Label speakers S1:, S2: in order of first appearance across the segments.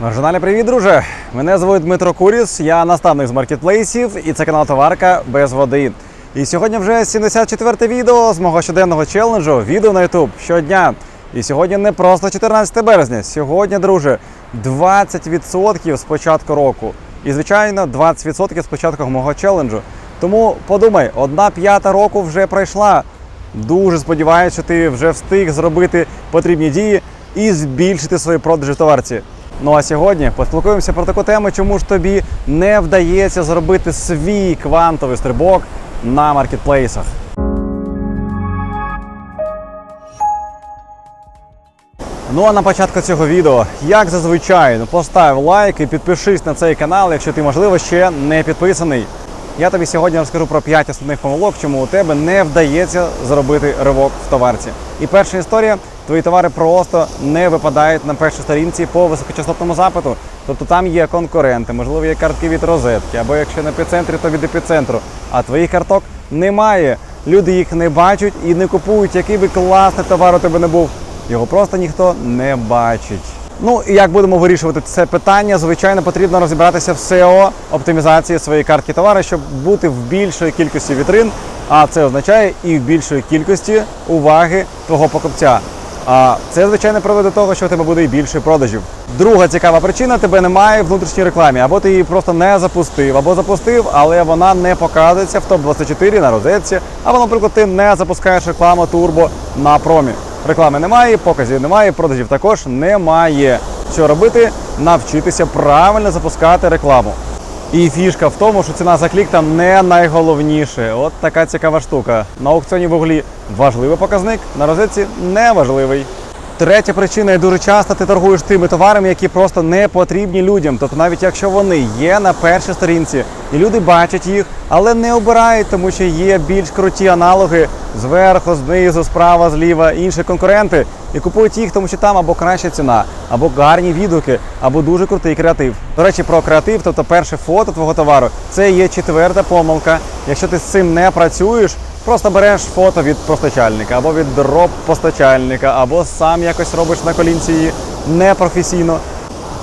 S1: Маржинальний привіт, друже! Мене звуть Дмитро Куріс, я наставник з маркетплейсів і це канал Товарка без води. І сьогодні вже 74-те відео з мого щоденного челенджу відео на YouTube щодня. І сьогодні не просто 14 березня. Сьогодні, друже, 20% з початку року. І, звичайно, 20% з початку мого челенджу. Тому подумай, одна п'ята року вже пройшла. Дуже сподіваюся, що ти вже встиг зробити потрібні дії і збільшити свої продажі в товарці. Ну а сьогодні поспілкуємося про таку тему, чому ж тобі не вдається зробити свій квантовий стрибок на маркетплейсах. Ну а на початку цього відео, як зазвичай, ну, постав лайк і підпишись на цей канал, якщо ти, можливо, ще не підписаний. Я тобі сьогодні розкажу про 5 основних помилок, чому у тебе не вдається зробити ривок в товарці. І перша історія: твої товари просто не випадають на першій сторінці по високочастотному запиту. Тобто там є конкуренти, можливо, є картки від розетки, або якщо на епіцентрі, то від епіцентру. А твоїх карток немає. Люди їх не бачать і не купують, який би класний товар у тебе не був. Його просто ніхто не бачить. Ну і як будемо вирішувати це питання, звичайно, потрібно розібратися в SEO оптимізації своєї картки товару, щоб бути в більшої кількості вітрин. А це означає і в більшої кількості уваги твого покупця. А це, звичайно, приведе до того, що у тебе буде і більше продажів. Друга цікава причина тебе немає в внутрішній рекламі, або ти її просто не запустив, або запустив, але вона не показується в топ-24 на розетці, або, наприклад, ти не запускаєш рекламу турбо на промі. Реклами немає, показів немає, продажів також немає. Що робити? Навчитися правильно запускати рекламу. І фішка в тому, що ціна за клік там не найголовніше. От така цікава штука. На аукціоні в углі важливий показник, на розетці не важливий. Третя причина, і дуже часто ти торгуєш тими товарами, які просто не потрібні людям. Тобто, навіть якщо вони є на першій сторінці, і люди бачать їх, але не обирають, тому що є більш круті аналоги зверху, знизу, справа, зліва, інші конкуренти, і купують їх, тому що там або краща ціна, або гарні відгуки, або дуже крутий креатив. До речі, про креатив, тобто перше фото твого товару, це є четверта помилка. Якщо ти з цим не працюєш. Просто береш фото від постачальника або від дроп постачальника, або сам якось робиш на колінці її непрофесійно.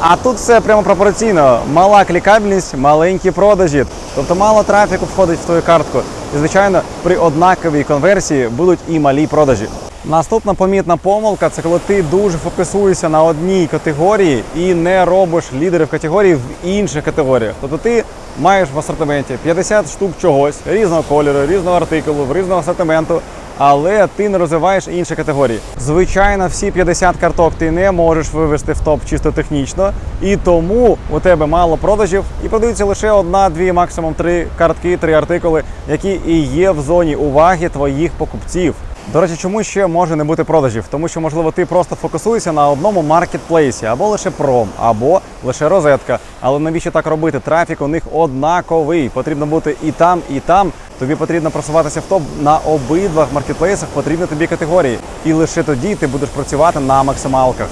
S1: А тут все прямо пропорційно. Мала клікабельність, маленькі продажі. Тобто мало трафіку входить в твою картку. І, звичайно, при однаковій конверсії будуть і малі продажі. Наступна помітна помилка це коли ти дуже фокусуєшся на одній категорії і не робиш лідерів категорії в інших категоріях. Тобто ти маєш в асортименті 50 штук чогось різного кольору, різного артикулу, в різного асортименту. Але ти не розвиваєш інші категорії. Звичайно, всі 50 карток ти не можеш вивести в топ чисто технічно, і тому у тебе мало продажів і продаються лише одна, дві, максимум три картки, три артикули, які і є в зоні уваги твоїх покупців. До речі, чому ще може не бути продажів? Тому що, можливо, ти просто фокусуєшся на одному маркетплейсі, або лише пром, або лише розетка. Але навіщо так робити? Трафік у них однаковий. Потрібно бути і там, і там. Тобі потрібно просуватися в топ на обидвах маркетплейсах, потрібні тобі категорії. І лише тоді ти будеш працювати на максималках.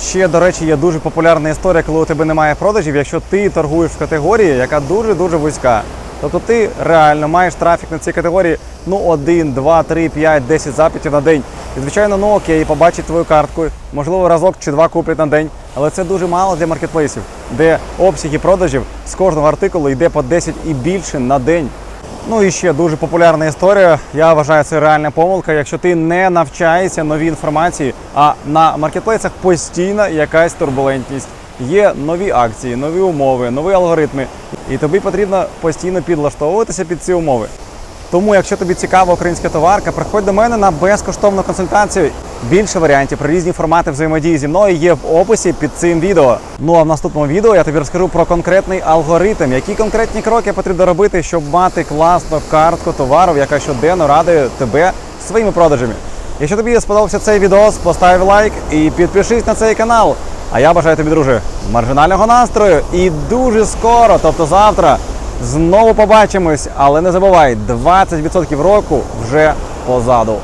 S1: Ще, до речі, є дуже популярна історія, коли у тебе немає продажів, якщо ти торгуєш в категорії, яка дуже-дуже вузька. Тобто ти реально маєш трафік на цій категорії ну 1, 2, 3, 5, 10 запитів на день. І звичайно, ну окей, побачить твою картку, можливо, разок чи два куплять на день. Але це дуже мало для маркетплейсів, де обсяги продажів з кожного артикулу йде по 10 і більше на день. Ну і ще дуже популярна історія. Я вважаю, це реальна помилка. Якщо ти не навчаєшся новій інформації, а на маркетплейсах постійно якась турбулентність. Є нові акції, нові умови, нові алгоритми, і тобі потрібно постійно підлаштовуватися під ці умови. Тому, якщо тобі цікава українська товарка, приходь до мене на безкоштовну консультацію. Більше варіантів про різні формати взаємодії зі мною є в описі під цим відео. Ну а в наступному відео я тобі розкажу про конкретний алгоритм, які конкретні кроки потрібно робити, щоб мати класну картку товару, яка щоденно радує тебе своїми продажами. Якщо тобі сподобався цей відео, постав лайк і підпишись на цей канал. А я бажаю тобі, друже, маржинального настрою і дуже скоро, тобто завтра, знову побачимось. Але не забувай, 20% року вже позаду.